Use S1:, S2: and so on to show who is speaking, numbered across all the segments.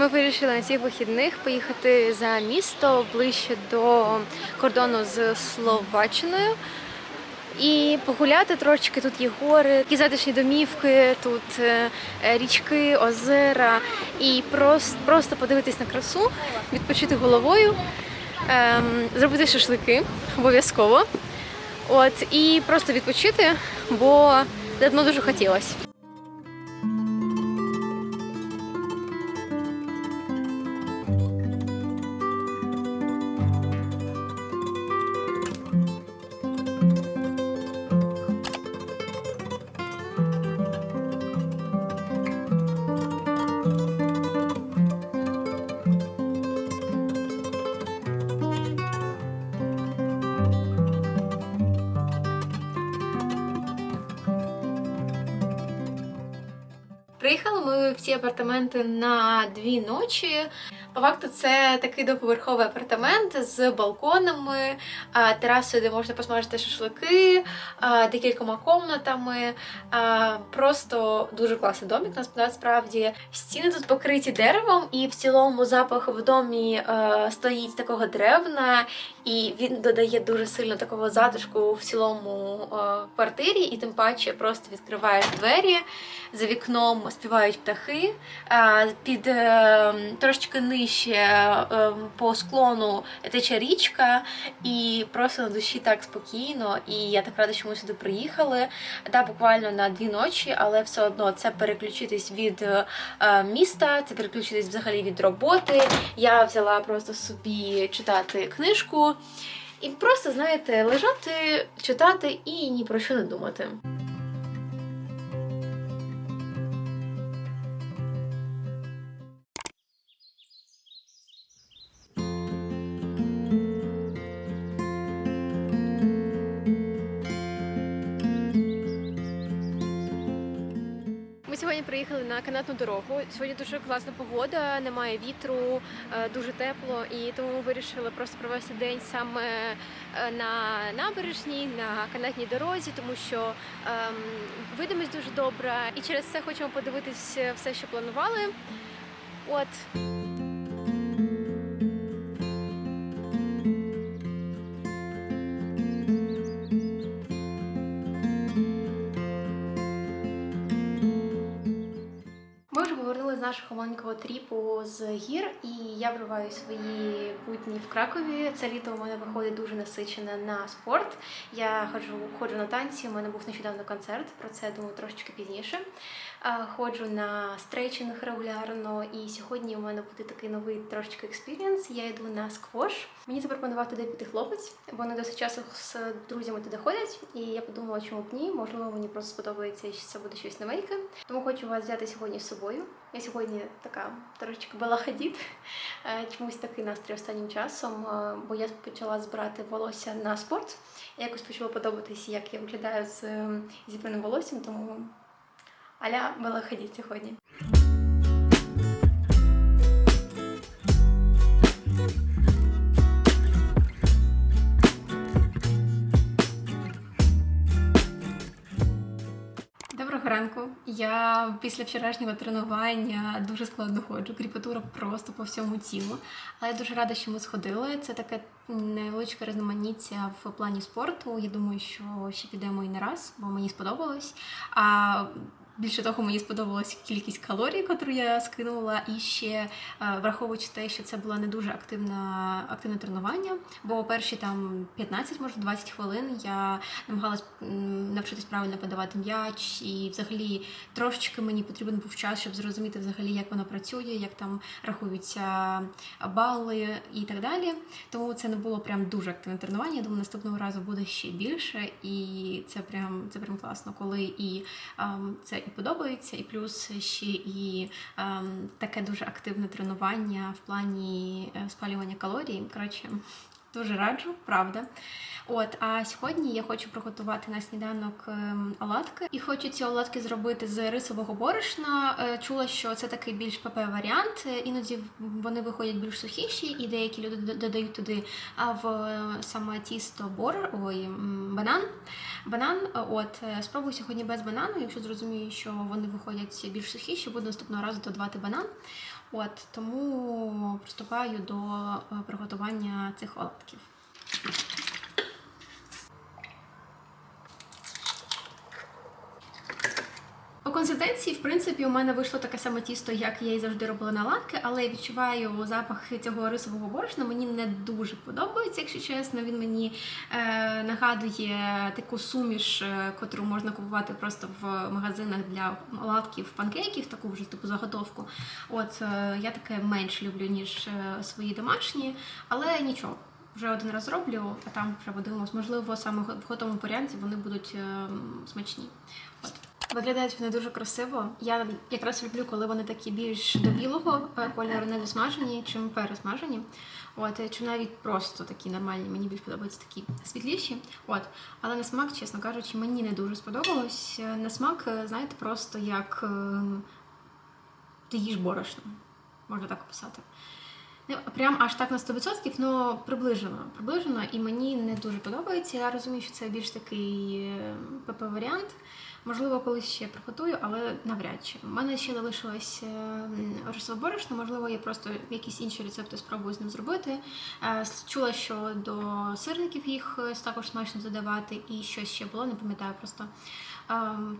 S1: Ми вирішили на цих вихідних поїхати за місто ближче до кордону з Словаччиною. І погуляти трошки. Тут є гори, такі затишні домівки, тут е, річки, озера. І просто, просто подивитись на красу, відпочити головою, ем, зробити шашлики обов'язково. От, і просто відпочити, бо давно дуже хотілося. Приїхали ми в ці апартаменти на дві ночі. По факту, це такий двоповерховий апартамент з балконами, терасою, де можна посмажити шашлики, декількома комнатами. Просто дуже класний домик. Насправді стіни тут покриті деревом, і в цілому запах в домі стоїть такого древна, і він додає дуже сильно такого затишку в цілому квартирі, і тим паче просто відкриваєш двері за вікном співають птахи. Під е, трошечки нижче е, по склону тече річка, і просто на душі так спокійно. І я так рада, що ми сюди приїхали. Да, буквально на дві ночі, але все одно це переключитись від е, міста, це переключитись взагалі від роботи. Я взяла просто собі читати книжку. І просто, знаєте, лежати, читати і ні про що не думати. Сьогодні приїхали на канатну дорогу. Сьогодні дуже класна погода, немає вітру, е, дуже тепло, і тому ми вирішили просто провести день саме е, на набережній, на канатній дорозі, тому що ем, видимість дуже добра, і через це хочемо подивитись все, що планували. От. Нашого маленького тріпу з гір, і я вриваю свої будні в Кракові. Це літо у мене виходить дуже насичене на спорт. Я ходжу, ходжу на танці. У мене був нещодавно концерт. Про це я думаю трошечки пізніше. Ходжу на стрейчинг регулярно, і сьогодні у мене буде такий новий трошечки експірієнс. Я йду на сквош. Мені запропонував туди піти хлопець. бо Вони досить часто з друзями туди ходять, і я подумала, чому б ні. Можливо, мені просто сподобається, і це буде щось новеньке. Тому хочу вас взяти сьогодні з собою. Я сьогодні така трошечки балахадіт. Е, Чомусь такий настрій останнім часом, е, бо я почала збирати волосся на спорт. Я якось почала подобатися, як я виглядаю з е, зібраним волоссям, тому аля балахадіт сьогодні. Після вчорашнього тренування дуже складно ходжу. Кріпатура просто по всьому тілу. Але я дуже рада, що ми сходили. Це таке невеличке різноманіття в плані спорту. Я думаю, що ще підемо і не раз, бо мені сподобалось. А більше того, мені сподобалась кількість калорій, яку я скинула, і ще е, враховуючи те, що це було не дуже активне, активне тренування, бо перші там 15, може 20 хвилин я намагалась навчитись правильно подавати м'яч, і взагалі трошечки мені потрібен був час, щоб зрозуміти взагалі, як воно працює, як там рахуються бали і так далі. Тому це не було прям дуже активне тренування. Я думаю, наступного разу буде ще більше, і це прям це прям класно, коли і ем, це і подобається, і плюс ще і ем, таке дуже активне тренування в плані е, спалювання калорій. Коротше, дуже раджу, правда. От, а сьогодні я хочу приготувати на сніданок ем, оладки. І хочу ці оладки зробити з рисового борошна. Е, Чула, що це такий більш ПП варіант. Е, Іноді вони виходять більш сухіші, і деякі люди додають туди в е, саме тісто бор, ой, банан. Банан, от спробую сьогодні без банану. Якщо зрозумію, що вони виходять більш сухіші, буду наступного разу додавати банан. От тому приступаю до е, приготування цих оладків. Консистенції, в принципі, у мене вийшло таке саме тісто, як я і завжди робила на латки, але я відчуваю запах цього рисового борошна. Мені не дуже подобається, якщо чесно. Він мені е, нагадує таку суміш, е, котру можна купувати просто в магазинах для оладків, панкейків, таку вже типу заготовку. От е, я таке менш люблю, ніж е, свої домашні, але нічого. Вже один раз роблю, а там вже подивимось. Можливо, саме в готовому варіанті вони будуть е, смачні. От. Виглядають вони дуже красиво. Я якраз люблю, коли вони такі більш до білого е, кольору не досмажені, чим пересмажені. От, чи навіть просто такі нормальні, мені більш подобаються такі світліші. От. Але на смак, чесно кажучи, мені не дуже сподобалось. Е, На смак, е, знаєте, просто як ти їш борошно, можна так описати. Не прям аж так на 100%, але приближено. Приближено, і мені не дуже подобається. Я розумію, що це більш такий ПП-варіант. Можливо, колись ще приготую, але навряд чи. У мене ще залишилось е, рисове можливо, я просто якісь інші рецепти спробую з ним зробити. Е, Чула, що до сирників їх е, також смачно додавати, і щось ще було, не пам'ятаю просто.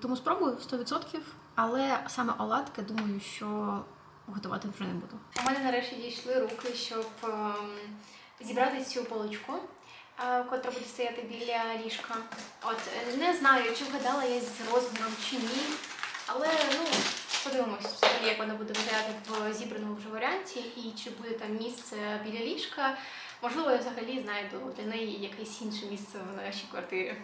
S1: Тому спробую 100%, але саме оладки, думаю, що готувати вже не буду. У мене нарешті дійшли руки, щоб ем, зібрати цю полочку, котра буде стояти біля ліжка. От не знаю, чи вгадала я з розміром чи ні, але ну подивимось, як вона буде виглядати в зібраному вже варіанті, і чи буде там місце біля ліжка. Можливо, я взагалі знайду для неї якесь інше місце в нашій квартирі.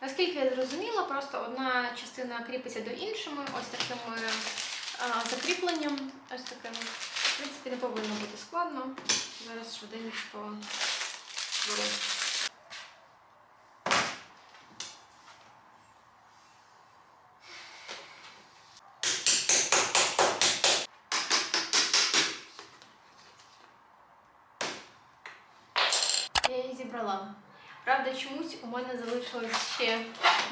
S1: Наскільки я зрозуміла, просто одна частина кріпиться до іншої, ось таким е, закріпленням. Ось таким. В принципі, не повинно бути складно. Зараз швиденько беру. Я її зібрала. Правда, чомусь у мене залишилось ще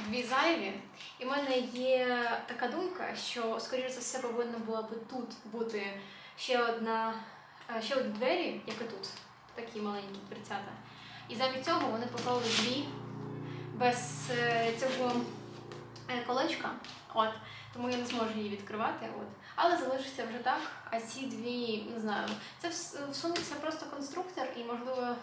S1: дві зайві, і в мене є така думка, що, скоріш за все, повинна була би тут бути ще одна, е, ще одні двері, як і тут, такі маленькі дверцята. І замість цього вони попали дві без е, цього е, колечка. От, тому я не зможу її відкривати. От. Але залишиться вже так. А ці дві, не знаю, це вс- всунеться просто конструктор, і можливо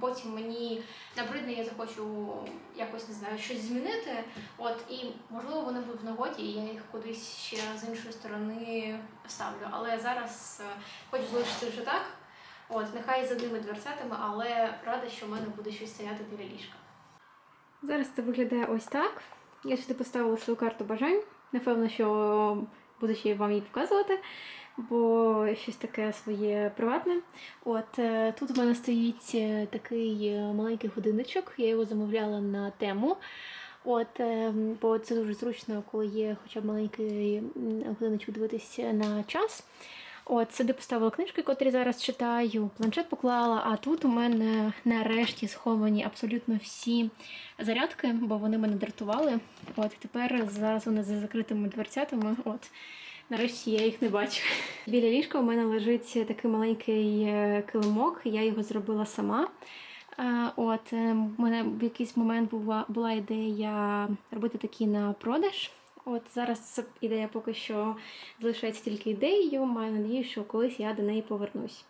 S1: потім мені набридне, я захочу якось не знаю, щось змінити. От, і можливо вони будуть в нагоді, і я їх кудись ще з іншої сторони ставлю. Але зараз е, хочу залишити вже так. От, нехай з одними дверцятами, але рада, що в мене буде щось стояти біля ліжка. Зараз це виглядає ось так. Я сюди поставила свою карту бажань. Напевно, що буду ще вам її показувати, бо щось таке своє приватне. От е, тут в мене стоїть е, такий е, маленький годинничок, я його замовляла на тему. От, бо це дуже зручно, коли є хоча б маленький годинничок дивитися на час. От, сюди поставила книжки, котрі зараз читаю, планшет поклала, а тут у мене нарешті сховані абсолютно всі зарядки, бо вони мене дратували. От тепер зараз вони за закритими дверцятами. От нарешті я їх не бачу. Біля ліжка у мене лежить такий маленький е, килимок, я його зробила сама. Е, От У мене в якийсь момент була, була ідея робити такі на продаж. От зараз ідея поки що залишається тільки ідеєю. Маю надію, що колись я до неї повернусь.